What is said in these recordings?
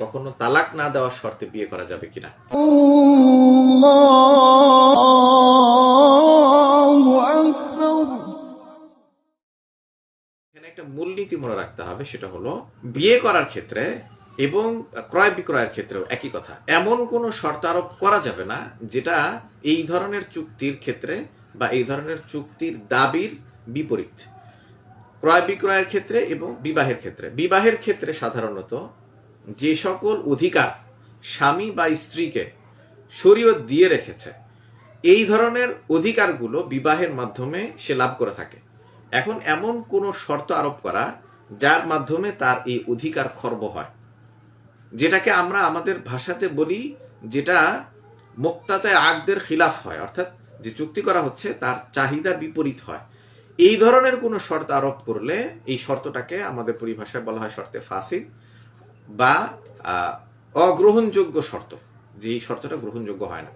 কখনো তালাক না দেওয়ার শর্তে বিয়ে করা যাবে কিনা? এখানে একটা মূলনীতি মনে রাখতে হবে সেটা হলো বিয়ে করার ক্ষেত্রে এবং ক্রয় বিক্রয়ের ক্ষেত্রেও একই কথা। এমন কোনো শর্ত আরোপ করা যাবে না যেটা এই ধরনের চুক্তির ক্ষেত্রে বা এই ধরনের চুক্তির দাবির বিপরীত। ক্রয় বিক্রয়ের ক্ষেত্রে এবং বিবাহের ক্ষেত্রে। বিবাহের ক্ষেত্রে সাধারণত যে সকল অধিকার স্বামী বা স্ত্রীকে শরীয়ত দিয়ে রেখেছে, এই ধরনের অধিকারগুলো বিবাহের মাধ্যমে সে লাভ করে থাকে। এখন এমন কোন শর্ত আরোপ করা যার মাধ্যমে তার এই অধিকার খর্ব হয়। যেটাকে আমরা আমাদের ভাষাতে বলি, যেটা মোক্তাজায় আগদের খিলাফ হয়, অর্থাৎ যে চুক্তি করা হচ্ছে তার চাহিদার বিপরীত হয়। এই ধরনের কোনো শর্ত আরোপ করলে এই শর্তটাকে আমাদের পরিভাষায় বলা হয় শর্তে ফাসিদ। বা অগ্রহণযোগ্য শর্ত। যে শর্তটা গ্রহণযোগ্য হয় না।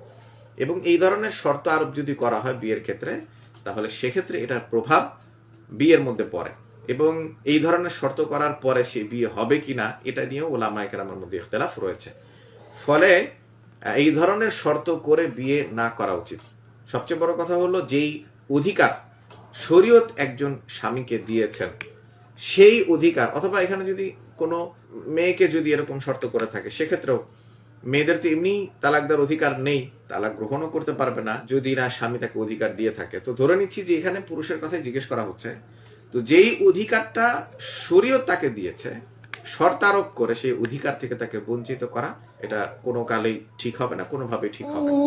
এবং এই ধরনের শর্ত আরোপ যদি করা হয় বিয়ের ক্ষেত্রে, তাহলে সেক্ষেত্রে এটার প্রভাব বিয়ের মধ্যে পড়ে। এবং এই ধরনের শর্ত করার পরে সে বিয়ে হবে কিনা এটা নিয়েও ওলামায় কেরামের মধ্যে ইখতলাফ রয়েছে। ফলে এই ধরনের শর্ত করে বিয়ে না করা উচিত। সবচেয়ে বড় কথা হলো, যেই অধিকার শরীয়ত একজন স্বামীকে দিয়েছেন সেই অধিকার, অথবা এখানে যদি কোনো মেয়েকে যদি এরকম শর্ত করে থাকে, সেক্ষেত্রেও মেয়েদের তো এমনি তালাক দেওয়ার অধিকার নেই, তালাক গ্রহণও করতে পারবে না, যদি না স্বামী তাকে অধিকার দিয়ে থাকে। তো ধরে নিচ্ছি যে এখানে পুরুষের কথাই জিজ্ঞেস করা হচ্ছে, তো যেই অধিকারটা শরীয় তাকে দিয়েছে শর্তারোপ করে সেই অধিকার থেকে তাকে বঞ্চিত করা, এটা কোনো কালেই ঠিক হবে না, কোনোভাবেই ঠিক হবে না।